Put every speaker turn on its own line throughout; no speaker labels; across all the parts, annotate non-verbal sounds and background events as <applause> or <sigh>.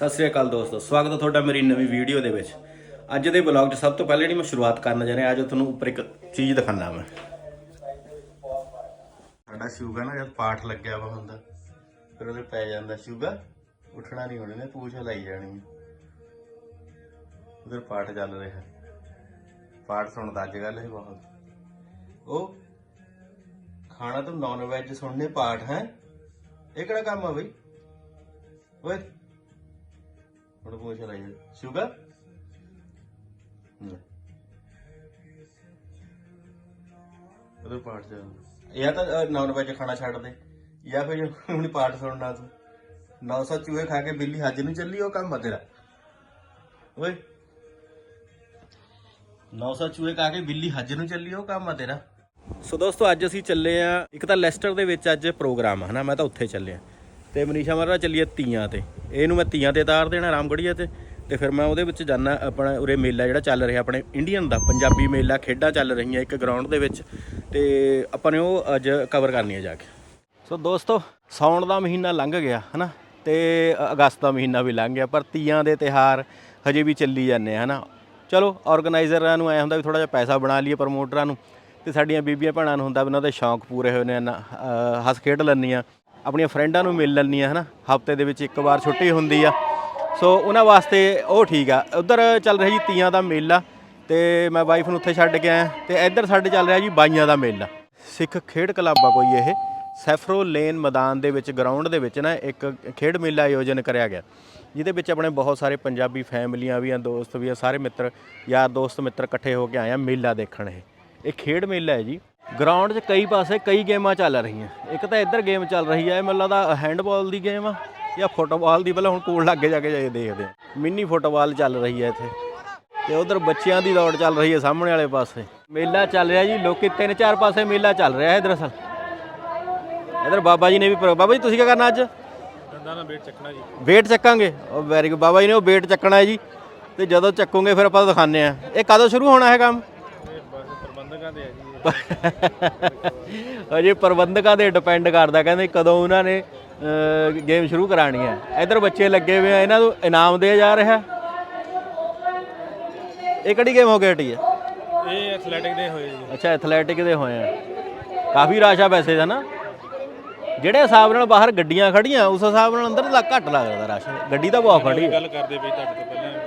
ਸਤਿ ਸ੍ਰੀ ਅਕਾਲ ਦੋਸਤੋ, ਸਵਾਗਤ ਹੈ ਤੁਹਾਡਾ ਮੇਰੀ ਨਵੀਂ ਵੀਡੀਓ ਦੇ ਵਿੱਚ। ਅੱਜ ਦੇ ਬਲੌਗ 'ਚ ਸਭ ਤੋਂ ਪਹਿਲਾਂ ਜਿਹੜੀ ਮੈਂ ਸ਼ੁਰੂਆਤ ਕਰਨ ਜਾ ਰਿਹਾ, ਅੱਜ ਤੁਹਾਨੂੰ ਉੱਪਰ ਇੱਕ ਚੀਜ਼ ਦਿਖਾਣਾ ਮੈਂ। ਸਾਡਾ ਸ਼ੂਗਾ ਨਾ ਜਦ ਪਾਠ ਲੱਗਿਆ ਵਾ ਹੁੰਦਾ, ਫਿਰ ਉਹਦੇ ਪੈ ਜਾਂਦਾ ਸ਼ੂਗਾ ਉੱਠਣਾ ਨਹੀਂ ਹੋਣੇ ਨੇ ਪੂਛ ਲਾਈ ਜਾਣੀ ਹੈ ਉਧਰ ਪਾਠ ਚੱਲ ਰਿਹਾ। ਪਾਠ ਸੁਣਦਾ ਅੱਜ ਕੱਲ ਇਹ ਬਹੁਤ। ਉਹ ਖਾਣਾ ਤਾਂ ਨਾਨ ਵੈਜ ਸੁਣਨੇ ਪਾਠ ਹੈ? ਇਹ ਕਿਹੜਾ ਕੰਮ ਆ ਬਈ? ਓਏ ਹੁਣ ਪੂਛ ਲਾਈ ਸ਼ੂਗਾ ਪਾਠ ਚੱਲ ਜਾਂ ਤਾਂ ਨਾਨ ਵੈਜ ਖਾਣਾ ਛੱਡ ਦੇ। ਜਾਂ ਫਿਰ ਹੁਣ ਪਾਠ ਸੁਣਨਾ ਤੂੰ। 900 ਚੂਹੇ ਖਾ ਕੇ ਬਿੱਲੀ ਹੱਜ ਨੂੰ ਚੱਲੀ, ਉਹ ਕੰਮ ਆ ਤੇਰਾ। ਓਏ। 900 ਚੂਹੇ ਖਾ ਕੇ ਬਿੱਲੀ ਹੱਜ ਨੂੰ ਚੱਲੀ, ਉਹ ਕੰਮ ਆ ਤੇਰਾ। ਸੋ ਦੋਸਤੋ, ਅੱਜ ਅਸੀਂ ਚੱਲੇ ਆ, ਇੱਕ ਤਾਂ ਲੈਸਟਰ ਦੇ ਵਿੱਚ ਅੱਜ ਪ੍ਰੋਗਰਾਮ ਆ, ਹਨਾ? ਮੈਂ ਤਾਂ ਉੱਥੇ ਚੱਲਿਆ। ਤੇ ਮਨੀਸ਼ਾ ਮਾਰਾ ਚੱਲੀਏ ਤੀਆਂ ਤੇ। ਇਹਨੂੰ ਮੈਂ ਤੀਆਂ ਤੇ ਉਤਾਰ ਦੇਣਾ ਰਾਮਗੜੀਆ ਤੇ ਤੇ ਫਿਰ ਮੈਂ ਉਹਦੇ ਵਿੱਚ ਜਾਣਾ ਆਪਣਾ ਉਰੇ ਮੇਲਾ ਜਿਹੜਾ ਚੱਲ ਰਿਹਾ ਆਪਣੇ ਇੰਡੀਅਨ ਦਾ, ਪੰਜਾਬੀ ਮੇਲਾ, ਖੇਡਾਂ ਚੱਲ ਰਹੀਆਂ ਇੱਕ ਗਰਾਊਂਡ ਦੇ ਵਿੱਚ, ਤੇ ਆਪਾਂ ਨੇ ਉਹ ਅੱਜ ਕਵਰ ਕਰਨੀਆਂ ਜਾ ਕੇ। ਸੋ ਦੋਸਤੋ, ਸਾਉਣ ਦਾ ਮਹੀਨਾ ਲੰਘ ਗਿਆ, ਹਨਾ? ਤੇ ਅਗਸਤ ਦਾ ਮਹੀਨਾ ਵੀ ਲੰਘ ਗਿਆ, ਪਰ ਤੀਆਂ ਦੇ ਤਿਹਾਰ ਹਜੇ ਵੀ ਚੱਲੀ ਜਾਂਦੇ ਆ, ਹਨਾ? ਚਲੋ ਆਰਗੇਨਾਈਜ਼ਰਾਂ ਨੂੰ ਐ ਹੁੰਦਾ ਵੀ ਥੋੜਾ ਜਿਹਾ ਪੈਸਾ ਬਣਾ ਲਈਏ ਪ੍ਰਮੋਟਰਾਂ ਨੂੰ, ਤੇ ਸਾਡੀਆਂ ਬੀਬੀਆਂ ਭੈਣਾਂ ਨੂੰ ਹੁੰਦਾ ਵੀ ਉਹਨਾਂ ਦੇ ਸ਼ੌਂਕ ਪੂਰੇ ਹੋਏ ਨੇ ਹੱਸ ਖੇਡ ਲੈਂਦੀਆਂ। ਆਪਣੀਆਂ ਫਰੈਂਡਾਂ ਨੂੰ ਮਿਲ ਲੈਂਦੀਆਂ, ਹਨਾ? ਹਫ਼ਤੇ ਦੇ ਵਿੱਚ ਇੱਕ ਵਾਰ ਛੁੱਟੀ ਹੁੰਦੀ ਆ। ਸੋ ਉਹਨਾਂ ਵਾਸਤੇ ਉਹ ਠੀਕ ਆ। ਉਧਰ ਚੱਲ ਰਿਹਾ ਜੀ ਤੀਆਂ ਦਾ ਮੇਲਾ ਤੇ ਮੈਂ ਵਾਈਫ ਨੂੰ ਉੱਥੇ ਛੱਡ ਕੇ ਆਇਆ। ਤੇ ਇੱਧਰ ਸਾਡੇ ਚੱਲ ਰਿਹਾ ਜੀ ਬਾਈਆਂ ਦਾ ਮੇਲਾ। ਸਿੱਖ ਖੇਡ ਕਲੱਬ ਆ ਕੋਈ ਇਹ। ਸੈਫਰੋ ਲੇਨ ਮੈਦਾਨ ਦੇ ਵਿੱਚ ਗਰਾਊਂਡ ਦੇ ਵਿੱਚ ਨਾ ਇੱਕ ਖੇਡ ਮੇਲਾ ਆਯੋਜਨ ਕਰਿਆ ਗਿਆ। ਜਿਹਦੇ ਵਿੱਚ ਆਪਣੇ ਬਹੁਤ ਸਾਰੇ ਪੰਜਾਬੀ ਫੈਮਲੀਆਂ ਵੀ ਆ, ਦੋਸਤ ਵੀ ਆ, ਸਾਰੇ ਮਿੱਤਰ, ਯਾਰ ਦੋਸਤ ਮਿੱਤਰ ਇਕੱਠੇ ਹੋ ਕੇ ਆਏ ਆ ਮੇਲਾ ਦੇਖਣ ਇਹ। ਇਹ ਖੇਡ ਮੇਲਾ ਹੈ ਜੀ। ਗਰਾਊਂਡ 'ਚ ਕਈ ਪਾਸੇ ਕਈ ਗੇਮਾਂ ਚੱਲ ਰਹੀਆਂ। ਇੱਕ ਤਾਂ ਇੱਧਰ ਗੇਮ ਚੱਲ ਰਹੀ ਹੈ ਮੈਨੂੰ ਲੱਗਦਾ ਹੈਂਡਬਾਲ ਦੀ ਗੇਮ ਆ ਜਾਂ ਫੁੱਟਬਾਲ ਦੀ ਪਹਿਲਾਂ ਹੁਣ ਕੋਲ ਲੱਗੇ ਜਾ ਕੇ ਜਾਏ ਦੇਖਦੇ ਆ। ਮਿੰਨੀ ਫੁੱਟਬਾਲ ਚੱਲ ਰਹੀ ਹੈ ਇੱਥੇ। ਤੇ ਉਧਰ ਬੱਚਿਆਂ ਦੀ ਦੌੜ ਚੱਲ ਰਹੀ ਹੈ ਸਾਹਮਣੇ ਵਾਲੇ ਪਾਸੇ। ਮੇਲਾ ਚੱਲ ਰਿਹਾ ਜੀ ਲੋਕੀ ਤਿੰਨ ਚਾਰ ਪਾਸੇ ਮੇਲਾ ਚੱਲ ਰਿਹਾ ਹੈ ਦਰਅਸਲ ਇਧਰ ਬਾਬਾ ਜੀ ਨੇ ਵੀ ਬਾਬਾ ਜੀ ਤੁਸੀਂ ਕੀ ਕਰਨਾ ਅੱਜ?
ਦੰਦਾਂ ਨਾਲ ਵੇਟ ਚੱਕਣਾ ਜੀ।
ਵੇਟ ਚੱਕਾਂਗੇ? ਉਹ ਵੈਰੀ ਗੁੱਡ ਬਾਬਾ ਜੀ ਨੇ ਉਹ ਵੇਟ ਚੱਕਣਾ ਹੈ ਜੀ। ਤੇ ਜਦੋਂ ਚੱਕੋਗੇ ਫਿਰ ਆਪਾਂ ਦਿਖਾਉਂਦੇ ਆ। ਇਹ ਕਦੋਂ ਸ਼ੁਰੂ ਹੋਣਾ ਹੈ ਕੰਮ?
ਇਹ ਬਸ ਪ੍ਰਬੰਧਕਾਂ ਦੇ ਹੈ ਜੀ।
ਅਜੇ ਪ੍ਰਬੰਧਕਾਂ ਦੇ ਡਿਪੈਂਡ ਕਰਦਾ ਕਹਿੰਦੇ ਕਦੋਂ ਉਹਨਾਂ ਨੇ ਗੇਮ ਸ਼ੁਰੂ ਕਰਾਣੀ ਹੈ। ਇਧਰ ਬੱਚੇ ਲੱਗੇ ਹੋਏ ਆ ਇਹਨਾਂ ਨੂੰ ਇਨਾਮ ਦੇ ਜਾ ਰਿਹਾ ਇਹ ਕਿਹੜੀ ਗੇਮ ਹੋ ਗਈ ਹਟੀ? ਹੈ
ਇਹ ਐਥਲੈਟਿਕ ਦੇ ਹੋਏ ਜੀ।
ਅੱਛਾ ਐਥਲੈਟਿਕ ਦੇ ਹੋਏ ਆ। ਕਾਫੀ ਰਸ਼ ਵੈਸੇ ਦਾ ਨਾ। ਜਿਹੜੇ ਹਿਸਾਬ ਨਾਲ ਬਾਹਰ ਗੱਡੀਆਂ ਖੜੀਆਂ ਉਸ ਹਿਸਾਬ ਨਾਲ ਅੰਦਰ ਘੱਟ ਲੱਗਦਾ ਰਸ਼। ਗੱਡੀ ਤਾਂ ਬਹੁਤ ਖੜੀ ਹੈ।
ਗੱਲ ਕਰਦੇ ਪਈ ਤੁਹਾਡੇ ਤੋਂ ਪਹਿਲਾਂ।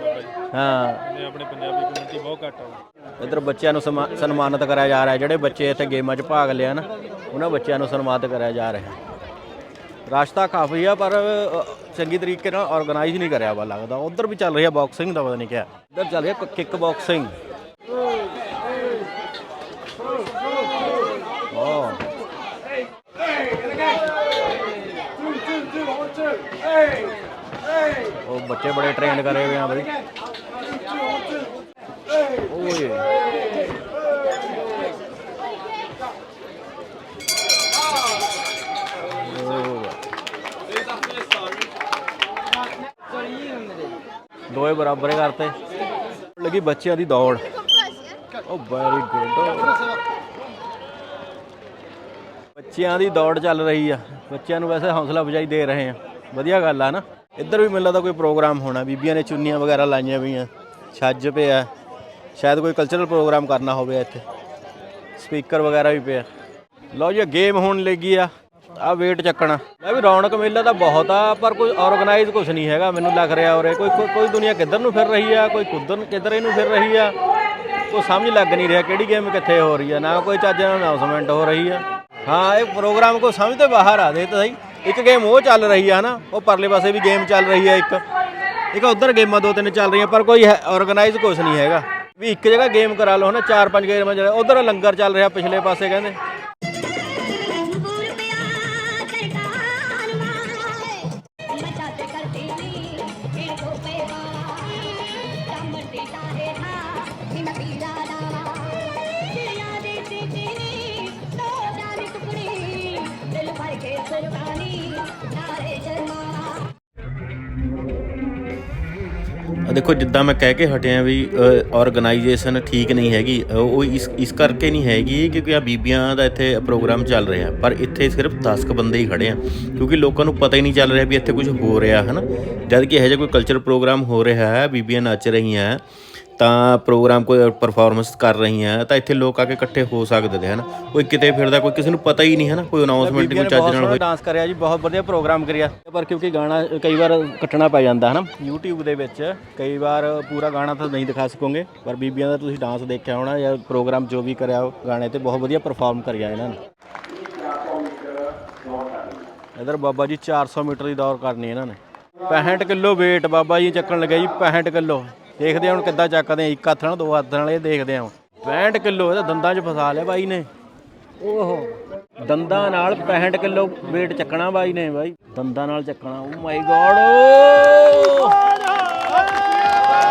ਹਾਂ।
ਆਪਣੇ ਪੰਜਾਬੀ ਕਮਿਊਨਿਟੀ ਬਹੁਤ ਘੱਟ ਆ।
ਇੱਧਰ ਬੱਚਿਆਂ ਨੂੰ ਸਮਾ- ਸਨਮਾਨਿਤ ਕਰਿਆ ਜਾ ਰਿਹਾ ਜਿਹੜੇ ਬੱਚੇ ਇੱਥੇ ਗੇਮਾਂ 'ਚ ਭਾਗ ਲਿਆ ਨਾ ਉਹਨਾਂ ਬੱਚਿਆਂ ਨੂੰ ਸਨਮਾਨਿਤ ਕਰਿਆ ਜਾ ਰਿਹਾ। ਰਸ਼ ਤਾਂ ਕਾਫੀ ਆ ਪਰ ਅ, ਚੰਗੀ ਤਰੀਕੇ ਨਾਲ ਆਰਗੇਨਾਈਜ਼ ਨਹੀਂ ਕਰਿਆ ਵਾ ਲੱਗਦਾ। ਉਧਰ ਵੀ ਚੱਲ ਰਹੀ ਆ ਬਾਕਸਿੰਗ ਦਾ ਪਤਾ ਨਹੀਂ ਕਿਆ। ਇੱਧਰ ਚੱਲ ਰਿਹਾ ਕਿੱਕ ਬਾਕਸਿੰਗ ਵਾਹ ਉਹ ਬੱਚੇ ਬੜੇ ਟ੍ਰੇਨਡ ਕਰੇ ਹੋਏ ਆ ਬਈ। ਓਏ। ਦੋਏ ਬਰਾਬਰ ਕਰਤੇ। ਲੱਗੀ ਬੱਚਿਆਂ ਦੀ ਦੌੜ। ਉਹ ਵੈਰੀ ਗੁੱਡ ਬੱਚਿਆਂ ਦੀ ਦੌੜ ਚੱਲ ਰਹੀ ਆ। ਬੱਚਿਆਂ ਨੂੰ ਵੈਸੇ ਹੌਸਲਾ ਅਫਜ਼ਾਈ ਦੇ ਰਹੇ ਆ। ਵਧੀਆ ਗੱਲ ਆ ਨਾ। ਇੱਧਰ ਵੀ ਮੈਨੂੰ ਲੱਗਦਾ ਕੋਈ ਪ੍ਰੋਗਰਾਮ ਹੋਣਾ, ਬੀਬੀਆਂ ਨੇ ਚੁੰਨੀਆਂ ਵਗੈਰਾ ਲਾਈਆਂ ਵੀਆਂ ਛੱਜ ਪਿਆ, ਸ਼ਾਇਦ ਕੋਈ ਕਲਚਰਲ ਪ੍ਰੋਗਰਾਮ ਕਰਨਾ ਹੋਵੇ ਇੱਥੇ। ਸਪੀਕਰ ਵਗੈਰਾ ਵੀ ਪਿਆ। ਲਓ ਜੀ ਗੇਮ ਹੋਣ ਲੱਗੀ ਆ ਆ ਵੇਟ ਚੱਕਣਾ। ਮੈਂ ਵੀ ਰੌਣਕ ਮੇਲਾ ਤਾਂ ਬਹੁਤ ਆ, ਪਰ ਕੋਈ ਆਰਗੇਨਾਈਜ਼ ਕੁਝ ਨਹੀਂ ਹੈਗਾ, ਮੈਨੂੰ ਲੱਗ ਰਿਹਾ ਉਰੇ। ਕੋਈ ਕੋਈ- ਦੁਨੀਆ ਕਿੱਧਰ ਨੂੰ ਫਿਰ ਰਹੀ ਆ, ਕੋਈ ਕੁੱਧਰ ਕਿੱਧਰ ਇਹਨੂੰ ਫਿਰ ਰਹੀ ਆ, ਕੋਈ ਸਮਝ ਲੱਗ ਨਹੀਂ ਰਿਹਾ ਕਿਹੜੀ ਗੇਮ ਕਿੱਥੇ ਹੋ ਰਹੀ ਆ, ਨਾ ਕੋਈ ਚੱਜ ਨਾਲ ਅਨਾਉਂਸਮੈਂਟ ਹੋ ਰਹੀ ਆ। ਹਾਂ, ਇਹ ਪ੍ਰੋਗਰਾਮ ਕੋਈ ਸਮਝ ਤੋਂ ਬਾਹਰ ਆ ਦੇ ਤਾਂ ਸਹੀ। ਇੱਕ ਗੇਮ ਉਹ ਚੱਲ ਰਹੀ ਆ ਨਾ, ਉਹ ਪਰਲੇ ਪਾਸੇ ਵੀ ਗੇਮ ਚੱਲ ਰਹੀ ਆ ਇੱਕ। ਇੱਕ ਉਧਰ ਗੇਮਾਂ ਦੋ ਤਿੰਨ ਚੱਲ ਰਹੀਆਂ, ਪਰ ਕੋਈ ਆਰਗੇਨਾਈਜ਼ ਕੁਝ ਨਹੀਂ ਹੈਗਾ। ਵੀ ਇੱਕ ਜਗ੍ਹਾ ਗੇਮ ਕਰਾ ਲਓ ਨਾ ਚਾਰ ਪੰਜ ਗੇਮਾਂ ਉਧਰ ਲੰਗਰ ਚੱਲ ਰਿਹਾ ਪਿਛਲੇ ਪਾਸੇ ਕਹਿੰਦੇ। ਦੇਖੋ, ਜਿੱਦਾਂ ਮੈਂ ਕਹਿ ਕੇ ਹਟਿਆ ਵੀ ਆਰਗੇਨਾਈਜੇਸ਼ਨ ਠੀਕ ਨਹੀਂ ਹੈਗੀ ਉਹ ਇਸ ਇਸ ਕਰਕੇ ਨਹੀਂ ਹੈਗੀ ਕਿਉਂਕਿ ਆ ਬੀਬੀਆਂ ਦਾ ਇੱਥੇ ਪ੍ਰੋਗਰਾਮ ਚੱਲ ਰਿਹਾ। ਪਰ ਇੱਥੇ ਸਿਰਫ 10 ਕੁ ਬੰਦੇ ਹੀ ਖੜੇ ਆ, ਕਿਉਂਕਿ ਲੋਕਾਂ ਨੂੰ ਪਤਾ ਹੀ ਨਹੀਂ ਚੱਲ ਰਿਹਾ ਵੀ ਇੱਥੇ ਕੁਝ ਹੋ ਰਿਹਾ ਹੈ ਨਾ ਜਦ ਕਿ ਇਹੋ ਜਿਹਾ ਕੋਈ ਕਲਚਰ ਪ੍ਰੋਗਰਾਮ ਹੋ ਰਿਹਾ ਹੈ, ਬੀਬੀਆਂ ਨੱਚ ਰਹੀਆਂ। ਤਾਂ ਪ੍ਰੋਗਰਾਮ ਕੋਈ ਪਰਫਾਰਮੈਂਸ ਕਰ ਰਹੀਆਂ ਤਾਂ ਇੱਥੇ ਲੋਕ ਆ ਕੇ ਇਕੱਠੇ ਹੋ ਸਕਦੇ ਨੇ ਹਨਾ? ਕੋਈ ਕਿਤੇ ਫਿਰਦਾ ਕੋਈ ਕਿਸੇ ਨੂੰ ਪਤਾ ਹੀ ਨਹੀਂ ਹੈ ਨਾ ਕੋਈ ਅਨਾਉਂਸਮੈਂਟ ਕੋਈ ਚੱਜ ਨਾਲ ਹੋਈ। ਡਾਂਸ ਕਰਿਆ ਜੀ ਬਹੁਤ ਵਧੀਆ ਪ੍ਰੋਗਰਾਮ ਕਰਿਆ। ਪਰ ਕਿਉਂਕਿ ਗਾਣਾ ਕਈ ਵਾਰ ਕੱਟਣਾ ਪੈ ਜਾਂਦਾ ਹੈ ਨਾ YouTube ਦੇ ਵਿੱਚ ਕਈ ਵਾਰ ਪੂਰਾ ਗਾਣਾ ਤਾਂ ਨਹੀਂ ਦਿਖਾ ਸਕੋਗੇ ਪਰ ਬੀਬੀਆਂ ਦਾ ਤੁਸੀਂ ਡਾਂਸ ਦੇਖਿਆ ਹੋਣਾ ਜਾਂ ਪ੍ਰੋਗਰਾਮ ਜੋ ਵੀ ਕਰਿਆ ਗਾਣੇ ਤੇ ਬਹੁਤ ਵਧੀਆ ਪਰਫਾਰਮ ਕਰਿਆ ਇਹਨਾਂ ਨੇ। ਇਧਰ ਬਾਬਾ ਜੀ 400 ਮੀਟਰ ਦੀ ਦੌੜ ਕਰਨੀ ਇਹਨਾਂ ਨੇ। 65 ਕਿਲੋ weight ਬਾਬਾ ਜੀ ਚੱਕਣ ਲੱਗੇ ਜੀ 65 ਕਿਲੋ। ਦੇਖਦੇ ਹਾਂ ਹੁਣ ਕਿੱਦਾਂ ਚੱਕਦੇ ਆ ਇੱਕ ਹੱਥ ਨਾਲ, ਦੋ ਹੱਥ ਨਾਲ ਇਹ ਦੇਖਦੇ ਆ 65 ਕਿਲੋ ਇਹਦਾ ਦੰਦਾਂ 'ਚ ਫਸਾ ਲਿਆ ਬਾਈ ਨੇ। ਓਹੋ। ਦੰਦਾਂ ਨਾਲ 65 ਕਿਲੋ weight ਚੱਕਣਾ ਬਾਈ ਨੇ ਬਾਈ। ਦੰਦਾਂ ਨਾਲ ਚੱਕਣਾ। Oh my god!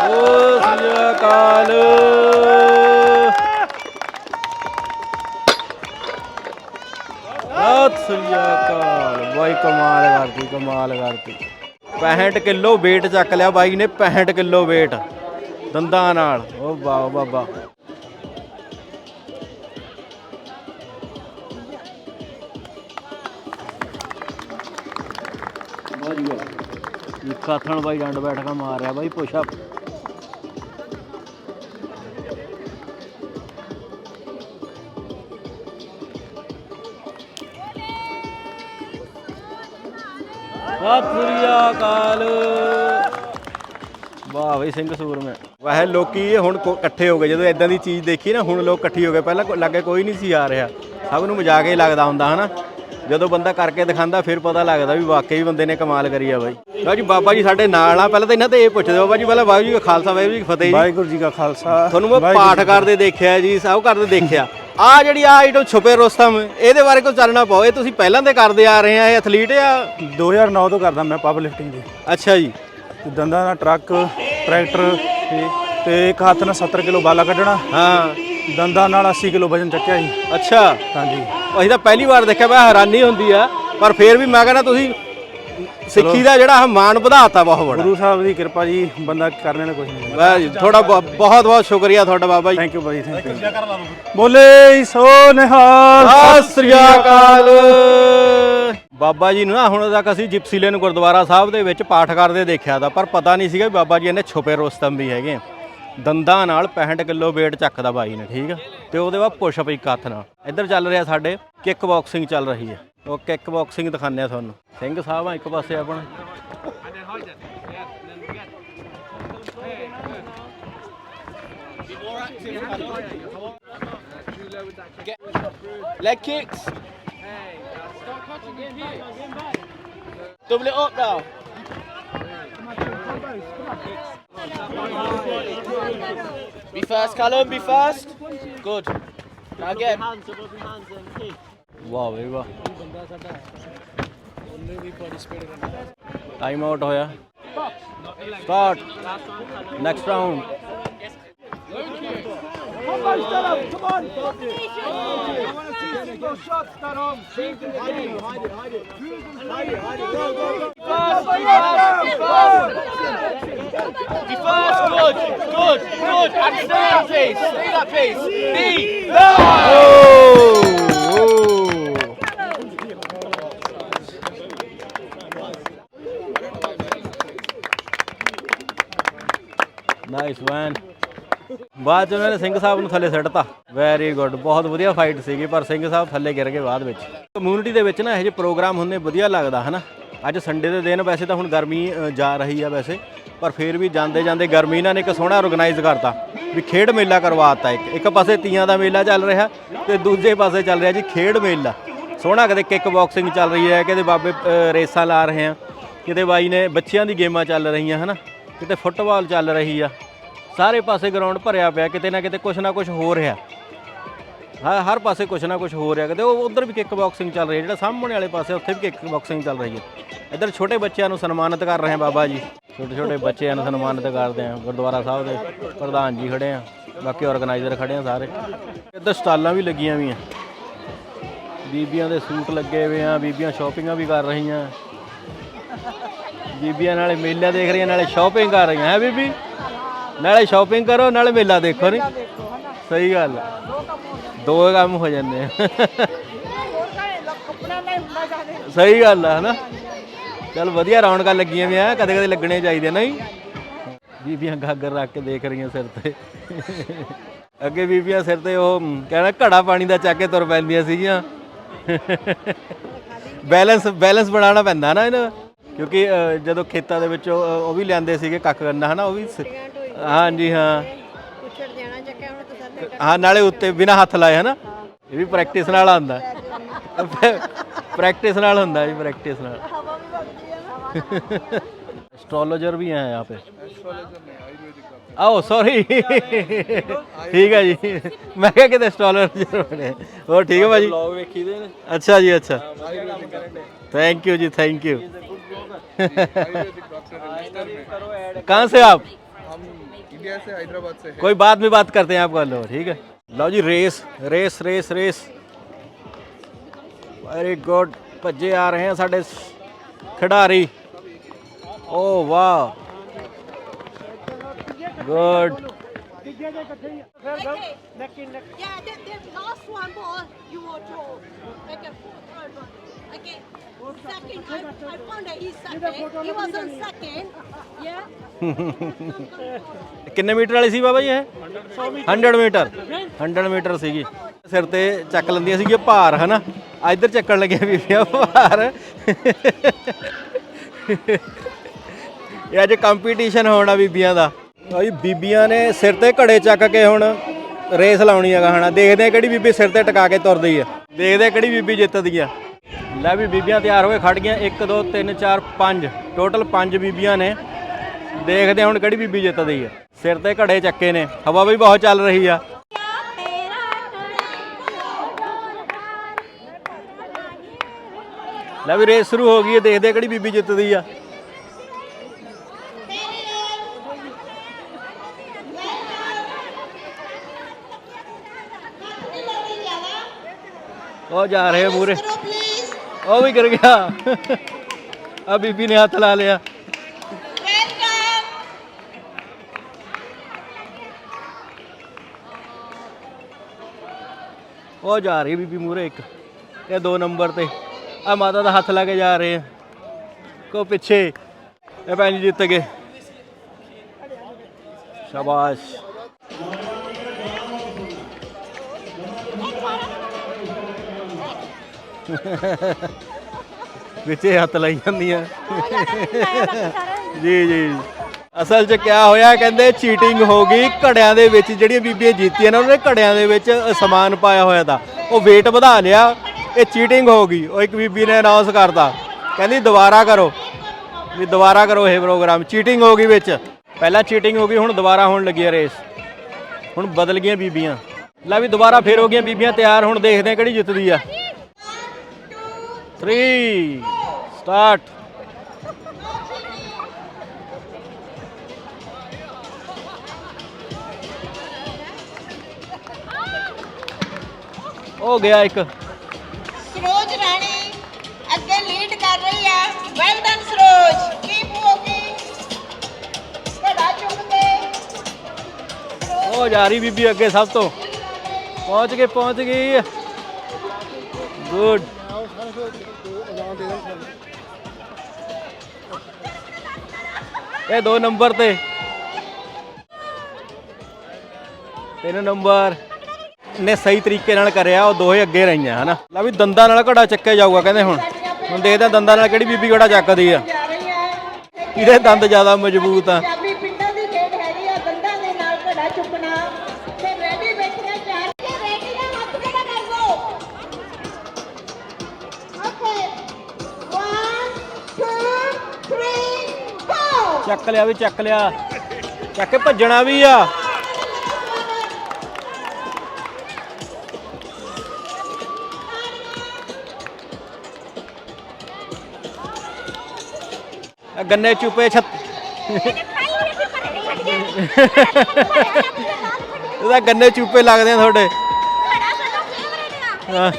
ਓ ਸ੍ਰੀ ਅਕਾਲ। ਸਤਿ ਸ੍ਰੀ ਬਾਈ ਕਮਾਲ ਕਰਤੀ ਕਮਾਲ ਕਰਤੀ। 65 ਕਿਲੋ weight ਚੱਕ ਲਿਆ ਬਾਈ ਨੇ 65 ਕਿਲੋ weight ਦੰਦਾਂ ਨਾਲ। ਓ ਵਾਹ ਬਾਬਾ ਵਧੀਆ ਇੱਕ ਹੱਥਣ ਬਾਈ ਡੰਡ ਬੈਠਕਾ ਮਾਰ ਰਿਹਾ ਬਾਈ ਪੁਸ਼ ਸਤਿ ਸ੍ਰੀ ਅਕਾਲ ਵਾਹ ਬਈ ਸਿੰਘ ਸੂਰਮੇ ਵਾਹ ਲੋਕੀ ਹੁਣ ਕੋ- ਇਕੱਠੇ ਹੋ ਗਏ। ਜਦੋਂ ਇਦਾਂ ਦੀ ਚੀਜ਼ ਦੇਖੀ ਨਾ, ਹੁਣ ਲੋਕ ਇਕੱਠੇ ਹੋ ਗਏ। ਪਹਿਲਾਂ ਕੋ- ਲੱਗੇ ਕੋਈ ਨਹੀਂ ਸੀ ਆ ਰਿਹਾ। ਸਭ ਨੂੰ ਮਜ਼ਾਕ ਹੀ ਲੱਗਦਾ ਹੁੰਦਾ, ਹਨਾ? ਜਦੋਂ ਬੰਦਾ ਕਰਕੇ ਦਿਖਾਉਂਦਾ ਫਿਰ ਪਤਾ ਲੱਗਦਾ ਵੀ ਵਾਕਈ ਬੰਦੇ ਨੇ ਕਮਾਲ ਕਰੀ ਆ ਬਾਈ। ਲਓ ਜੀ ਬਾਬਾ ਜੀ ਸਾਡੇ ਨਾਲ ਆ। ਪਹਿਲਾਂ ਤਾਂ ਇਹਨਾਂ ਤੇ ਇਹ ਪੁੱਛਦੇ ਬਾਬਾ ਜੀ ਪਹਿਲਾਂ ਵਾਹਿਗੁਰੂ ਜੀ ਕਾ ਖਾਲਸਾ ਵਾਹਿਗੁਰੂ ਜੀ ਕੀ ਫਤਿਹ ਜੀ।
ਵਾਹਿਗੁਰੂ ਜੀ ਕਾ ਖਾਲਸਾ।
ਤੁਹਾਨੂੰ ਮੈਂ ਪਾਠ ਕਰਦੇ ਦੇਖਿਆ ਜੀ ਸਭ ਕਰਦੇ ਦੇਖਿਆ। ਆ ਜਿਹੜੀ ਆ ਆਈਟਮ ਛੁਪੇ ਰੋਸਤਮ ਇਹਦੇ ਬਾਰੇ ਕੋਈ ਚਾਨਣਾ ਪਾਓ। ਇਹ ਤੁਸੀਂ ਪਹਿਲਾਂ ਦੇ ਕਰਦੇ ਆ ਰਹੇ ਆ ਇਹ ਐਥਲੀਟ ਆ?
2009 ਤੋਂ ਕਰਦਾ ਮੈਂ ਪਾਵਰ ਲਿਫਟਿੰਗ ਦੀ।
ਅੱਛਾ ਜੀ।
ਤੇ ਦੰਦਾਂ ਨਾਲ ਟਰੱਕ ਟਰੈਕਟਰ ਤੇ ਇੱਕ ਹੱਥ ਨਾਲ 70 ਕਿਲੋ ਬਾਲਾ ਕੱਢਣਾ।
ਹਾਂ।
ਦੰਦਾਂ ਨਾਲ 80 ਕਿਲੋ ਵਜਨ ਚੱਕਿਆ ਸੀ।
ਅੱਛਾ।
ਹਾਂਜੀ।
ਅਸੀਂ ਤਾਂ ਪਹਿਲੀ ਵਾਰ ਦੇਖਿਆ ਮੈਂ ਹੈਰਾਨੀ ਹੁੰਦੀ ਆ ਪਰ ਫੇਰ ਵੀ ਮੈਂ ਕਹਿੰਦਾ ਤੁਸੀਂ ਸਿੱਖੀ ਦਾ ਜਿਹੜਾ ਮਾਣ ਵਧਾਤਾ ਬਹੁਤ ਬੜਾ।
ਗੁਰੂ ਸਾਹਿਬ ਦੀ ਕਿਰਪਾ ਜੀ ਬੰਦਾ ਕਰਨੇ ਨਾਲ ਕੁਝ ਨਹੀਂ।
ਵਾਹ ਜੀ ਤੁਹਾਡਾ ਬਹੁਤ ਬਹੁਤ ਸ਼ੁਕਰੀਆ ਤੁਹਾਡਾ ਬਾਬਾ ਜੀ।
ਥੈਂਕ ਯੂ ਬਾਈ ਥੈਂਕ ਯੂ ਬੋਲੇ ਸੋ ਨਿਹਾਲ
ਸਤਿ ਸ੍ਰੀ ਅਕਾਲ। ਬਾਬਾ ਜੀ ਨੂੰ ਨਾ ਹੁਣ ਤੱਕ ਅਸੀਂ ਜਿਪਸੀ ਲੇਨ ਗੁਰਦੁਆਰਾ ਸਾਹਿਬ ਦੇ ਵਿੱਚ ਪਾਠ ਕਰਦੇ ਦੇਖਿਆ ਦਾ ਪਰ ਪਤਾ ਨਹੀਂ ਸੀਗਾ ਵੀ ਬਾਬਾ ਜੀ ਇਹਨੇ ਛੁਪੇ ਰੋਸਤਮ ਵੀ ਹੈਗੇ। ਦੰਦਾਂ ਨਾਲ 65 ਕਿਲੋ weight ਚੱਕਦਾ ਬਾਈ ਨੇ, ਠੀਕ ਆ? ਤੇ ਉਹਦੇ ਬਾਅਦ ਪੁਸ਼ ਅਪ ਇੱਕ ਹੱਥ ਨਾਲ। ਇੱਧਰ ਚੱਲ ਰਿਹਾ ਸਾਡੇ ਕਿੱਕ ਬਾਕਸਿੰਗ ਚੱਲ ਰਹੀ ਹੈ ਉਹ ਕਿੱਕ ਬਾਕਸਿੰਗ ਦਿਖਾਉਂਦੇ ਆ ਤੁਹਾਨੂੰ। ਸਿੰਘ ਸਾਹਿਬ ਆ ਇੱਕ ਪਾਸੇ ਆਪਣਾ।
Leg kicks. Double it up now. Be fast, Callum. Be fast. Good. Now again.
ਵਾਹ ਵੇ ਵਾਹ ਟਾਈਮ ਆਊਟ ਹੋਇਆ start next round
Ingolstadtdarom. Haydi haydi haydi. Haydi haydi. Go go go. Pass, pass, pass. Pass, good, good, good. And stay that pace, stay that pace. No.
Nice one. ਬਾਅਦ ਚ ਉਹਨਾਂ ਨੇ ਸਿੰਘ ਸਾਹਿਬ ਨੂੰ ਥੱਲੇ ਸਿੱਟਤਾ। Very good ਬਹੁਤ ਵਧੀਆ fight ਸੀਗੀ ਪਰ ਸਿੰਘ ਸਾਹਿਬ ਥੱਲੇ ਗਿਰ ਗਏ ਬਾਅਦ ਵਿੱਚ। ਕਮਿਊਨਿਟੀ ਦੇ ਵਿੱਚ ਨਾ ਇਹੋ ਜਿਹੇ ਪ੍ਰੋਗਰਾਮ ਹੁੰਦੇ ਵਧੀਆ ਲੱਗਦਾ ਹਨਾ? ਅੱਜ ਸੰਡੇ ਦੇ ਦਿਨ ਵੈਸੇ ਤਾਂ ਹੁਣ ਗਰਮੀ ਅ, ਜਾ ਰਹੀ ਆ ਵੈਸੇ ਪਰ ਫਿਰ ਵੀ ਜਾਂਦੇ ਜਾਂਦੇ ਗਰਮੀ ਇਹਨਾਂ ਨੇ ਇੱਕ ਸੋਹਣਾ ਆਰਗੇਨਾਈਜ਼ ਕਰਤਾ। ਵੀ ਖੇਡ ਮੇਲਾ ਕਰਵਾਤਾ ਇੱਕ। ਇੱਕ ਪਾਸੇ ਤੀਆਂ ਦਾ ਮੇਲਾ ਚੱਲ ਰਿਹਾ ਤੇ ਦੂਜੇ ਪਾਸੇ ਚੱਲ ਰਿਹਾ ਜੀ ਖੇਡ ਮੇਲਾ। ਸੋਹਣਾ ਕਦੇ ਕਿੱਕ ਬਾਕਸਿੰਗ ਚੱਲ ਰਹੀ ਹੈ ਕਿਤੇ ਬਾਬੇ ਅ, ਰੇਸਾਂ ਲਾ ਰਹੇ ਆ ਕਿਤੇ ਬਾਈ ਨੇ ਬੱਚਿਆਂ ਦੀ ਗੇਮਾਂ ਚੱਲ ਰਹੀਆਂ ਹਨਾ? ਕਿਤੇ ਫੁੱਟਬਾਲ ਚੱਲ ਰਹੀ ਆ। ਸਾਰੇ ਪਾਸੇ ਗਰਾਊਂਡ ਭਰਿਆ ਪਿਆ, ਕਿਤੇ ਨਾ ਕਿਤੇ ਕੁਛ ਨਾ ਕੁਛ ਹੋ ਰਿਹਾ। ਹਰ ਹਰ ਪਾਸੇ ਕੁਛ ਨਾ ਕੁਛ ਹੋ ਰਿਹਾ। ਕਿਤੇ ਉਹ ਉਧਰ ਵੀ ਕਿੱਕ ਬਾਕਸਿੰਗ ਚੱਲ ਰਹੀ ਹੈ, ਜਿਹੜਾ ਸਾਹਮਣੇ ਵਾਲੇ ਪਾਸੇ ਉੱਥੇ ਵੀ ਕਿੱਕ ਬਾਕਸਿੰਗ ਚੱਲ ਰਹੀ ਹੈ। ਇੱਧਰ ਛੋਟੇ ਬੱਚਿਆਂ ਨੂੰ ਸਨਮਾਨਿਤ ਕਰ ਰਹੇ ਹਾਂ ਬਾਬਾ ਜੀ। ਛੋਟੇ ਛੋਟੇ ਬੱਚਿਆਂ ਨੂੰ ਸਨਮਾਨਿਤ ਕਰਦੇ ਹਾਂ। ਗੁਰਦੁਆਰਾ ਸਾਹਿਬ ਦੇ ਪ੍ਰਧਾਨ ਜੀ ਖੜੇ ਆ। ਬਾਕੀ ਆਰਗੇਨਾਈਜ਼ਰ ਖੜੇ ਆ ਸਾਰੇ। ਇੱਧਰ ਸਟਾਲਾਂ ਵੀ ਲੱਗੀਆਂ ਵੀ ਆ ਬੀਬੀਆਂ ਦੇ ਸੂਟ ਲੱਗੇ ਹੋਏ ਆ, ਬੀਬੀਆਂ ਸ਼ਾਪਿੰਗਾਂ ਵੀ ਕਰ ਰਹੀਆਂ। ਬੀਬੀਆਂ ਨਾਲੇ ਮੇਲਾ ਦੇਖ ਰਹੀਆਂ, ਨਾਲੇ ਸ਼ਾਪਿੰਗ ਕਰ ਰਹੀਆਂ। ਹੈ ਬੀਬੀ? ਨਾਲੇ ਸ਼ਾਪਿੰਗ ਕਰੋ ਨਾਲੇ ਮੇਲਾ ਦੇਖੋ ਨਹੀਂ ਸਹੀ ਗੱਲ ਹੈ ਦੋ ਕੰਮ ਹੋ ਜਾਂਦੇ। ਆ। ਸਹੀ ਗੱਲ ਆ ਹਨਾ? ਚਲ ਵਧੀਆ ਰੌਣਕਾਂ ਲੱਗੀਆਂ ਵੀ ਆ ਕਦੇ ਕਦੇ ਲੱਗਣੇ ਚਾਹੀਦੇ ਨਹੀਂ? ਬੀਬੀਆਂ ਗਾਗਰ ਰੱਖ ਕੇ ਦੇਖ ਰਹੀਆਂ ਸਿਰ ਤੇ। ਅੱਗੇ ਬੀਬੀਆਂ ਸਿਰ ਤੇ ਉਹ ਮ, ਕਹਿਣਾ ਘੜਾ ਪਾਣੀ ਦਾ ਚੱਕ ਕੇ ਤੁਰ ਪੈਂਦੀਆਂ ਸੀਗੀਆਂ। ਬੈਲੈਂਸ ਬੈਲੈਂਸ ਬਣਾਉਣਾ ਪੈਂਦਾ ਨਾ ਇਹਨਾਂ ਕਿਉਂਕਿ ਜਦੋਂ ਖੇਤਾਂ ਦੇ ਵਿੱਚ ਉਹ ਉਹ ਵੀ ਲਿਆਂਦੇ ਸੀਗੇ ਕੱਖ ਕਰਨਾ ਹਨਾ? ਉਹ ਵੀ ਸ- ਹਾਂਜੀ ਹਾਂ ਹਾਂ ਨਾਲੇ ਉੱਤੇ ਬਿਨਾ ਹੱਥ ਲਾਏ ਹਨਾ ਇਹ ਵੀ ਪ੍ਰੈਕਟਿਸ ਨਾਲ ਆਉਂਦਾ ਪ੍ਰੈਕਟਿਸ ਨਾਲ ਹੁੰਦਾ ਜੀ ਪ੍ਰੈਕਟਿਸ ਨਾਲ एस्ट्रोलॉजर भी हैं यहाँ पे आओ सॉरी ठीक है जी मैं क्या कहते एस्ट्रोलॉजर बने और ठीक है भाजी ब्लॉग ਵੇਖੀ ਦੇ अच्छा जी अच्छा thank you ji thank you कहाँ से आप
इंडिया से हैदराबाद से है।
कोई बात में बात करते हैं आपका लो ठीक है? लो जी race race race race. Very good भजे आ रहे हैं साढ़े खिडारी। ओ वाह। Good
Yeah, one ball you a third one. Second, I, I found that he's second. He was on second. Yeah. <laughs>
ਕਿੰਨੇ ਮੀਟਰ ਵਾਲੀ ਸੀ ਬਾਬਾ ਜੀ ਇਹ? 100 ਮੀਟਰ। 100 ਮੀਟਰ ਸੀਗੀ। ਸਿਰ ਤੇ ਚੱਕ ਲੈਂਦੀਆਂ ਸੀਗੀਆਂ ਭਾਰ ਹਨਾ? ਆ ਇੱਧਰ ਚੱਕਣ ਲੱਗੇ ਬੀਬੀਆਂ ਭਾਰ। ਇਹ ਅੱਜ ਕੰਪੀਟੀਸ਼ਨ ਹੋਣਾ ਬੀਬੀਆਂ ਦਾ। ਭਾਈ ਬੀਬੀਆਂ ਨੇ ਸਿਰ ਤੇ ਘੜੇ ਚੱਕ ਕੇ ਹੁਣ ਰੇਸ ਲਾਉਣੀ ਹੈਗਾ ਹਨਾ? ਦੇਖਦੇ ਆ ਕਿਹੜੀ ਬੀਬੀ ਸਿਰ ਤੇ ਟਿਕਾ ਕੇ ਤੁਰਦੀ ਆ। ਦੇਖਦੇ ਆ ਕਿਹੜੀ ਬੀਬੀ ਜਿੱਤਦੀ ਆ। ਲੈ ਵੀ ਬੀਬੀਆਂ ਤਿਆਰ ਹੋਏ ਖੜ ਗਈਆਂ। 1 2 3 4 5 ਟੋਟਲ 5 ਬੀਬੀਆਂ ਨੇ। ਦੇਖਦੇ ਹੁਣ ਕਿਹੜੀ ਬੀਬੀ ਜਿੱਤਦੀ ਹੈ। ਸਿਰ ਤੇ ਘੜੇ ਚੱਕੇ ਨੇ। ਹਵਾ ਵੀ ਬਹੁਤ ਚੱਲ ਰਹੀ ਆ। ਲੈ ਵੀ ਰੇਸ ਸ਼ੁਰੂ ਹੋ ਗਈ ਹੈ। ਦੇਖਦੇ ਕਿਹੜੀ ਬੀਬੀ ਜਿੱਤਦੀ ਆ। ਉਹ ਜਾ ਰਹੇ ਮੂਰੇ ਉਹ ਵੀ ਗਿਰ ਗਿਆ। ਆ ਬੀਬੀ ਨੇ ਹੱਥ ਲਾ ਲਿਆ। ਉਹ ਜਾ ਰਹੀ ਬੀਬੀ ਮੂਰੇ ਇੱਕ। ਇਹ ਦੋ ਨੰਬਰ ਤੇ। ਆ ਮਾਤਾ ਦਾ ਹੱਥ ਲਾ ਕੇ ਜਾ ਰਹੇ ਆ। ਕੋ ਪਿੱਛੇ। ਇਹ ਭੈਣ ਜੀ ਜਿੱਤ ਗਏ। ਸ਼ਾਬਾਸ਼। ਵਿੱਚੇ ਹੱਥ ਲਾਈ ਜਾਂਦੀਆਂ। ਜੀ ਜੀ। ਅਸਲ 'ਚ ਕਿਆ ਹੋਇਆ ਕਹਿੰਦੇ ਚੀਟਿੰਗ ਹੋ ਗਈ ਘੜਿਆਂ ਦੇ ਵਿੱਚ ਜਿਹੜੀਆਂ ਬੀਬੀਆਂ ਜੀਤੀਆਂ ਨੇ ਉਹਨਾਂ ਨੇ ਘੜਿਆਂ ਦੇ ਵਿੱਚ ਸਮਾਨ ਪਾਇਆ ਹੋਇਆ ਤਾਂ। ਉਹ weight ਵਧਾ ਲਿਆ ਇਹ ਚੀਟਿੰਗ ਹੋ ਗਈ। ਉਹ ਇੱਕ ਬੀਬੀ ਨੇ ਅਨਾਉਂਸ ਕਰਤਾ। ਕਹਿੰਦੀ ਦੁਬਾਰਾ ਕਰੋ। ਵੀ ਦੁਬਾਰਾ ਕਰੋ ਇਹ ਪ੍ਰੋਗਰਾਮ ਚੀਟਿੰਗ ਹੋ ਗਈ ਵਿੱਚ। ਪਹਿਲਾਂ ਚੀਟਿੰਗ ਹੋ ਗਈ ਹੁਣ ਦੁਬਾਰਾ ਹੋਣ ਲੱਗੀ ਹੈ ਰੇਸ ਹੁਣ ਬਦਲ ਗਈਆਂ ਬੀਬੀਆਂ। ਲੈ ਵੀ ਦੁਬਾਰਾ ਫੇਰ ਹੋ ਗਈਆਂ ਬੀਬੀਆਂ ਤਿਆਰ ਹੁਣ ਦੇਖਦੇ ਆ ਕਿਹੜੀ ਜਿੱਤਦੀ ਆ। 3 ਸਟਾਰਟ ਹੋ ਗਿਆ ਇੱਕ
ਸਰੋਜ ਰਾਣੀ ਅੱਗੇ ਲੀਡ ਕਰ ਰਹੀ ਹੈ well done Saroj keep walking ਘੜਾ ਚੁੱਕ ਕੇ
ਉਹ ਜਾ ਰਹੀ ਬੀਬੀ ਅੱਗੇ ਸਭ ਤੋਂ ਪਹੁੰਚ ਗਏ ਪਹੁੰਚ ਗਈ ਗੁੱਡ ਇਹ ਦੋ ਨੰਬਰ ਤੇ। ਤਿੰਨ ਨੰਬਰ। ਨੇ ਸਹੀ ਤਰੀਕੇ ਨਾਲ ਕਰਿਆ, ਉਹ ਦੋਹੇ ਅੱਗੇ ਰਹੀਆਂ, ਹਨਾ। ਲਾ ਵੀ ਦੰਦਾਂ ਨਾਲ ਘੜਾ ਚੱਕਿਆ ਜਾਊਗਾ, ਕਹਿੰਦੇ ਹੁਣ। ਹੁਣ ਦੇਖਦੇ ਦੰਦਾਂ ਨਾਲ ਕਿਹੜੀ ਬੀਬੀ ਘੜਾ ਚੱਕਦੀ ਆ। ਇਹਦੇ ਦੰਦ ਜ਼ਿਆਦਾ ਮਜ਼ਬੂਤ ਆ।
ਪੰਜਾਬੀ ਪਿੰਡਾਂ ਦੀ ਖੇਡ ਹੈਗੀ ਆ, ਦੰਦਾਂ ਦੇ ਨਾਲ ਘੜਾ ਚੁੱਕਣਾ। ਤੇ ਰੈਡੀ ਬੈਠੀਆਂ ਚਾਰ
ਚੱਕ ਲਿਆ ਵੀ ਚੱਕ ਲਿਆ। ਚੱਕ ਕੇ ਭੱਜਣਾ ਵੀ ਆ। ਗੰਨੇ ਚੁੱਪੇ ਛੱਤ ਇਹਦਾ ਗੰਨੇ ਚੁੱਪੇ ਲੱਗਦੇ ਆ ਤੁਹਾਡੇ। ਹਾਂ।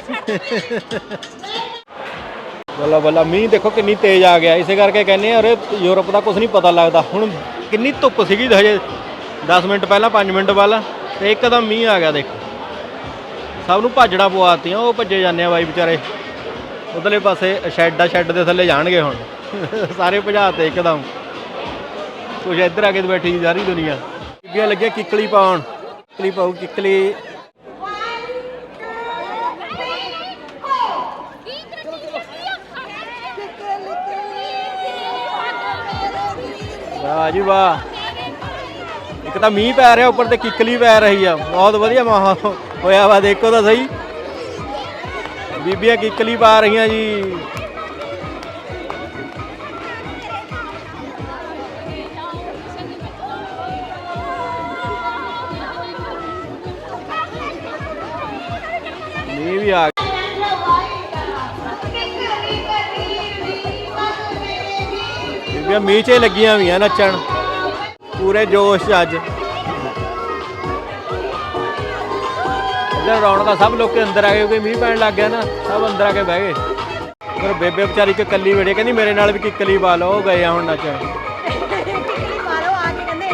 ਬੱਲਾ ਬੱਲਾ, ਮੀਂਹ ਦੇਖੋ ਕਿੰਨੀ ਤੇਜ਼ ਆ ਗਿਆ। ਇਸੇ ਕਰਕੇ ਕਹਿੰਦੇ ਆ, ਅਰੇ ਯੂਰਪ ਦਾ ਕੁਝ ਨਹੀਂ ਪਤਾ ਲੱਗਦਾ। ਹੁਣ ਕਿੰਨੀ ਧੁੱਪ ਸੀਗੀ ਹਜੇ 10 ਮਿੰਟ ਪਹਿਲਾਂ 5 ਮਿੰਟ ਪਹਿਲਾਂ, ਤੇ ਇੱਕਦਮ ਮੀਂਹ ਆ ਗਿਆ, ਦੇਖੋ। ਸਭ ਨੂੰ ਭਾਜੜਾ ਪਵਾਤੀਆਂ, ਉਹ ਭੱਜੇ ਜਾਂਦੇ ਆ ਬਾਈ ਵਿਚਾਰੇ। ਉਧਰਲੇ ਪਾਸੇ ਸ਼ੈੱਡ ਆ, ਸ਼ੈੱਡ ਦੇ ਥੱਲੇ ਜਾਣਗੇ ਹੁਣ। <laughs> ਸਾਰੇ ਭਜਾਤੇ ਇੱਕਦਮ। ਕੁਝ ਇੱਧਰ ਆ ਕੇ ਬੈਠੀ ਸਾਰੀ ਦੁਨੀਆ। ਬੀਬੀਆਂ ਲੱਗਿਆ ਕਿੱਕਲੀ ਪਾਉਣ। ਕਿੱਕਲੀ ਪਾਉ ਕਿੱਕਲੀ ਵਾਹ ਜੀ ਵਾਹ ਇੱਕ ਤਾਂ ਮੀਂਹ ਪੈ ਰਿਹਾ, ਉੱਪਰ ਤੇ ਕਿੱਕਲੀ ਪੈ ਰਹੀ ਆ। ਬਹੁਤ ਵਧੀਆ ਮਾਹੌਲ ਹੋਇਆ ਵਾ, ਦੇਖੋ ਤਾਂ ਸਹੀ। ਬੀਬੀਆਂ ਕਿੱਕਲੀ ਪਾ ਰਹੀਆਂ ਜੀ। ਬੀਬੀਆਂ ਮੀਂਹ 'ਚ ਹੀ ਲੱਗੀਆਂ ਹੋਈਆਂ ਨੱਚਣ। ਪੂਰੇ ਜੋਸ਼ 'ਚ ਅੱਜ। ਇੱਧਰ ਰੌਣਕਾਂ ਸਭ ਲੋਕ ਅੰਦਰ ਆ ਗਏ, ਕਿਉਂਕਿ ਮੀਂਹ ਪੈਣ ਲੱਗ ਗਿਆ ਨਾ, ਸਭ ਅੰਦਰ ਆ ਕੇ ਬਹਿ ਗਏ। ਪਰ ਬੇਬੇ ਵਿਚਾਰੀ ਚ ਕੱਲੀ ਵੇੜੇ ਕਹਿੰਦੀ ਮੇਰੇ ਨਾਲ ਵੀ ਕਿੱਕਲੀ ਪਾ ਲਓ, ਉਹ ਗਏ ਆ ਹੁਣ ਨੱਚਣ। <laughs>
ਕਿੱਕਲੀ ਮਾਰੋ ਆ ਕੇ ਕਹਿੰਦੇ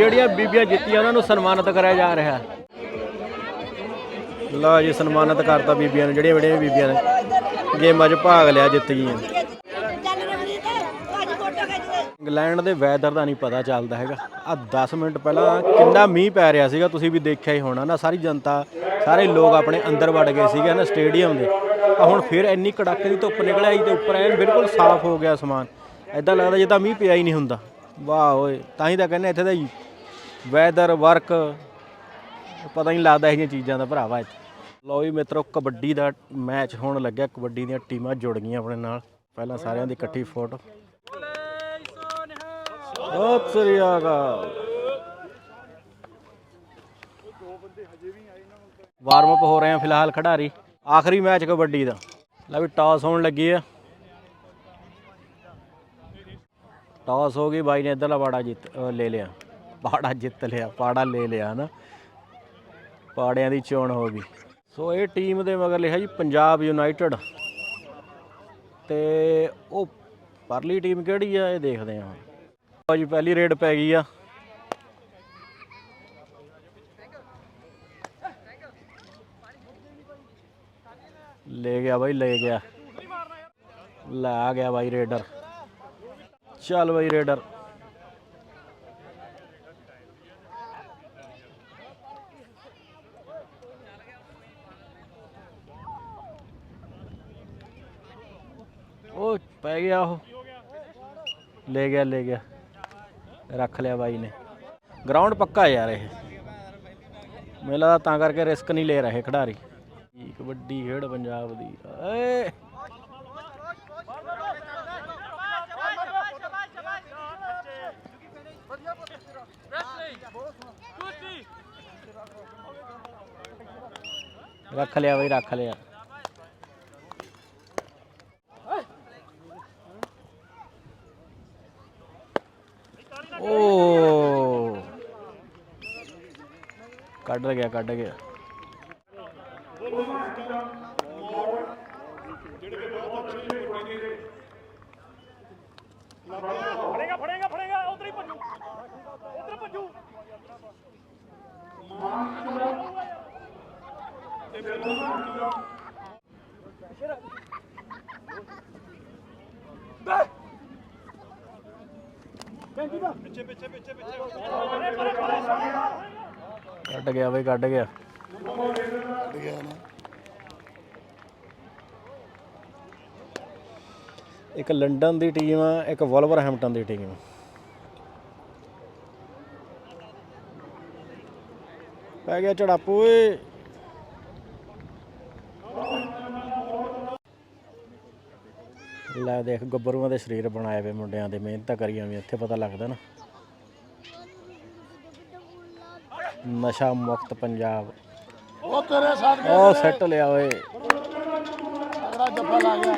ਜਿਹੜੀਆਂ ਬੀਬੀਆਂ ਜਿੱਤੀਆਂ, ਉਹਨਾਂ ਨੂੰ ਸਨਮਾਨਿਤ ਕਰਿਆ ਜਾ ਰਿਹਾ ਹੈ। ਲਓ ਜੀ, ਸਨਮਾਨਿਤ ਕਰਤਾ ਬੀਬੀਆਂ ਨੂੰ, ਜਿਹੜੀਆਂ ਜਿਹੜੀਆਂ ਬੀਬੀਆਂ ਨੇ। ਗੇਮਾਂ 'ਚ ਭਾਗ ਲਿਆ, ਜਿੱਤ ਗਈਆਂ। ਇੰਗਲੈਂਡ ਦੇ ਵੈਦਰ ਦਾ ਨਹੀਂ ਪਤਾ ਚੱਲਦਾ ਹੈਗਾ। ਆ 10 ਮਿੰਟ ਪਹਿਲਾਂ ਕਿੰਨਾ ਮੀਂਹ ਪੈ ਰਿਹਾ ਸੀਗਾ, ਤੁਸੀਂ ਵੀ ਦੇਖਿਆ ਹੀ ਹੋਣਾ ਨਾ, ਸਾਰੀ ਜਨਤਾ, ਸਾਰੇ ਲੋਕ ਆਪਣੇ ਅੰਦਰ ਵੜ ਗਏ ਸੀਗੇ ਨਾ ਸਟੇਡੀਅਮ ਦੇ। ਆ ਹੁਣ ਫਿਰ ਇੰਨੀ ਕੜਾਕੇ ਦੀ ਧੁੱਪ ਨਿਕਲ ਆਈ ਤੇ ਉੱਪਰ ਐਨ ਬਿਲਕੁਲ ਸਾਫ਼ ਹੋ ਗਿਆ ਅਸਮਾਨ ਐਦਾਂ ਲੱਗਦਾ ਜਿੱਦਾਂ ਮੀਂਹ ਪਿਆ ਹੀ ਨਹੀਂ ਹੁੰਦਾ। ਵਾਹ ਓਏ, ਤਾਂ ਹੀ ਤਾਂ ਕਹਿੰਦੇ ਇੱਥੇ ਦਾ ਵੈਦਰ ਵਰਕ ਪਤਾ ਨਹੀਂ ਲੱਗਦਾ ਇਹ ਜਿਹੀਆਂ ਚੀਜ਼ਾਂ ਦਾ ਭਰਾਵਾ ਇੱਥੇ। ਲਓ ਵੀ ਮਿੱਤਰੋ, ਕਬੱਡੀ ਦਾ ਮੈਚ ਹੋਣ ਲੱਗਿਆ। ਕਬੱਡੀ ਦੀਆਂ ਟੀਮਾਂ ਜੁੜ ਗਈਆਂ ਆਪਣੇ ਨਾਲ। ਪਹਿਲਾਂ ਸਾਰਿਆਂ ਦੀ ਇਕੱਠੀ ਫੋਟੋ। ਬਹੁਤ ਸ੍ਰੀ ਅਕਾਲ। ਵਾਰਮ ਅਪ ਹੋ ਰਹੇ ਆ ਫਿਲਹਾਲ ਖਿਡਾਰੀ। ਆਖਰੀ ਮੈਚ ਕਬੱਡੀ ਦਾ। ਲੈ ਵੀ ਟਾਸ ਹੋਣ ਲੱਗੀ ਆ। ਟਾਸ ਹੋ ਗਈ, ਬਾਈ ਨੇ ਇਧਰਲਾ ਬਾੜਾ ਜਿੱਤ ਲੈ ਲਿਆ। ਪਾੜਾ ਜਿੱਤ ਲਿਆ, ਪਾੜਾ ਲੈ ਲਿਆ ਨਾ ਪਾੜਿਆਂ ਦੀ ਚੋਣ ਹੋ ਗਈ। ਸੋ ਇਹ ਟੀਮ ਦੇ ਮਗਰ ਲਿਖਿਆ ਜੀ ਪੰਜਾਬ ਯੂਨਾਈਟਿਡ। ਤੇ ਉਹ ਪਰਲੀ ਟੀਮ ਕਿਹੜੀ ਆ, ਇਹ ਦੇਖਦੇ ਆ ਲਓ ਜੀ, ਪਹਿਲੀ ਰੇਡ ਪੈ ਗਈ ਆ। ਲੈ ਗਿਆ ਬਾਈ, ਲੈ ਗਿਆ। ਲੈ ਆ ਗਿਆ ਬਾਈ ਰੇਡਰ। ਚੱਲ ਬਾਈ ਰੇਡਰ ਉਹ ਪੈ ਗਿਆ ਉਹ। ਲੈ ਗਿਆ ਲੈ ਗਿਆ। ਰੱਖ ਲਿਆ ਬਾਈ ਨੇ। ਗਰਾਊਂਡ ਪੱਕਾ ਯਾਰ ਇਹ। ਮੈਨੂੰ ਲੱਗਦਾ ਤਾਂ ਕਰਕੇ ਰਿਸਕ ਨਹੀਂ ਲੈ ਰਹੇ ਖਿਡਾਰੀ। ਕਬੱਡੀ ਖੇਡ ਪੰਜਾਬ ਦੀ। ਏ ਰੱਖ ਲਿਆ ਬਈ, ਰੱਖ ਲਿਆ। ਓ। ਕੱਢ ਗਿਆ ਕੱਢ ਗਿਆ। ਕੱਟ ਗਿਆ ਬਈ ਕੱਢ ਗਿਆ। ਇੱਕ ਲੰਡਨ ਦੀ ਟੀਮ ਆ, ਇੱਕ ਵੋਲਵਰਹੈਂਪਟਨ ਦੀ ਟੀਮ। ਪੈ ਗਿਆ ਝੜਾਪੂ ਓਏ। ਲੈ ਦੇਖ, ਗੱਭਰੂਆਂ ਦੇ ਸਰੀਰ ਬਣਾਏ ਵੇ ਮੁੰਡਿਆਂ ਦੇ, ਮਿਹਨਤਾਂ ਕਰੀਆਂ ਵੀ, ਇੱਥੇ ਪਤਾ ਲੱਗਦਾ ਨਾ। ਨਸ਼ਾ ਮੁਕਤ ਪੰਜਾਬ।
ਉਹ ਤੇਰੇ ਸਾਥ
ਉਹ ਸੈੱਟ ਲਿਆ ਓਏ।
ਅਗਲਾ ਜੱਫਾ ਲਾ ਗਿਆ।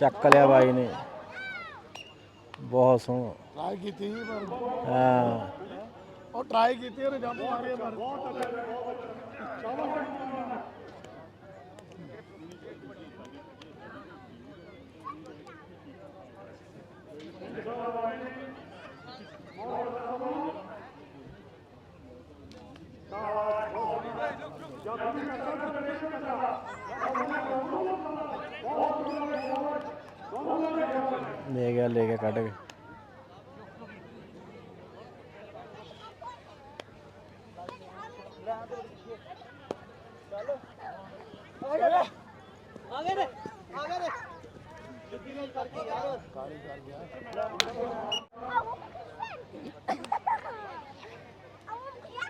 ਚੱਕ ਲਿਆ ਬਾਈ ਨੇ। ਬਹੁਤ ਸੋਹਣਾ।
ਟਰਾਈ ਕੀਤੀ ਸੀ ਪਰ
ਹਾਂ।
ਉਹ ਟਰਾਈ ਕੀਤੀ ਉਹਨੇ ਜੰਪ ਮਾਰੇ ਪਰ।
ਲੈ ਗਿਆ ਲੈ ਗਿਆ ਕੱਢ ਕੇ।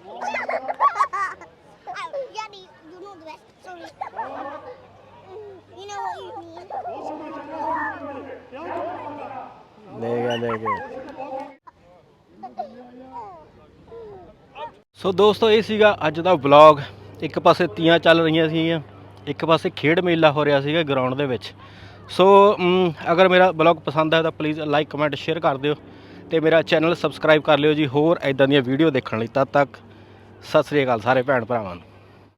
Daddy, you the best. Sorry. Mm. You know what you mean.
ਲੈ ਗਿਆ ਸੋ ਦੋਸਤੋ ਇਹ ਸੀਗਾ ਅੱਜ ਦਾ ਵਲੌਗ ਇੱਕ ਪਾਸੇ ਤੀਆਂ ਚੱਲ ਰਹੀਆਂ ਸੀਗੀਆਂ ਇੱਕ ਪਾਸੇ ਖੇਡ ਮੇਲਾ ਹੋ ਰਿਹਾ ਸੀਗਾ ਗਰਾਊਂਡ ਦੇ ਵਿੱਚ। ਸੋ ਮ, ਅਗਰ ਮੇਰਾ ਵਲੌਗ ਪਸੰਦ ਆਇਆ ਤਾਂ ਪਲੀਜ਼ ਲਾਈਕ ਕਮੈਂਟ ਸ਼ੇਅਰ ਕਰ ਦਿਓ। ਤੇ ਮੇਰਾ ਚੈਨਲ ਸਬਸਕ੍ਰਾਈਬ ਕਰ ਲਿਓ ਜੀ। ਹੋਰ ਐਦਾਂ ਦੀਆਂ ਵੀਡੀਓ ਦੇਖਣ ਲਈ ਤਦ ਤੱਕ ਸਤਿ ਸ੍ਰੀ ਅਕਾਲ ਸਾਰੇ ਭੈਣ ਭਰਾਵਾਂ ਨੂੰ।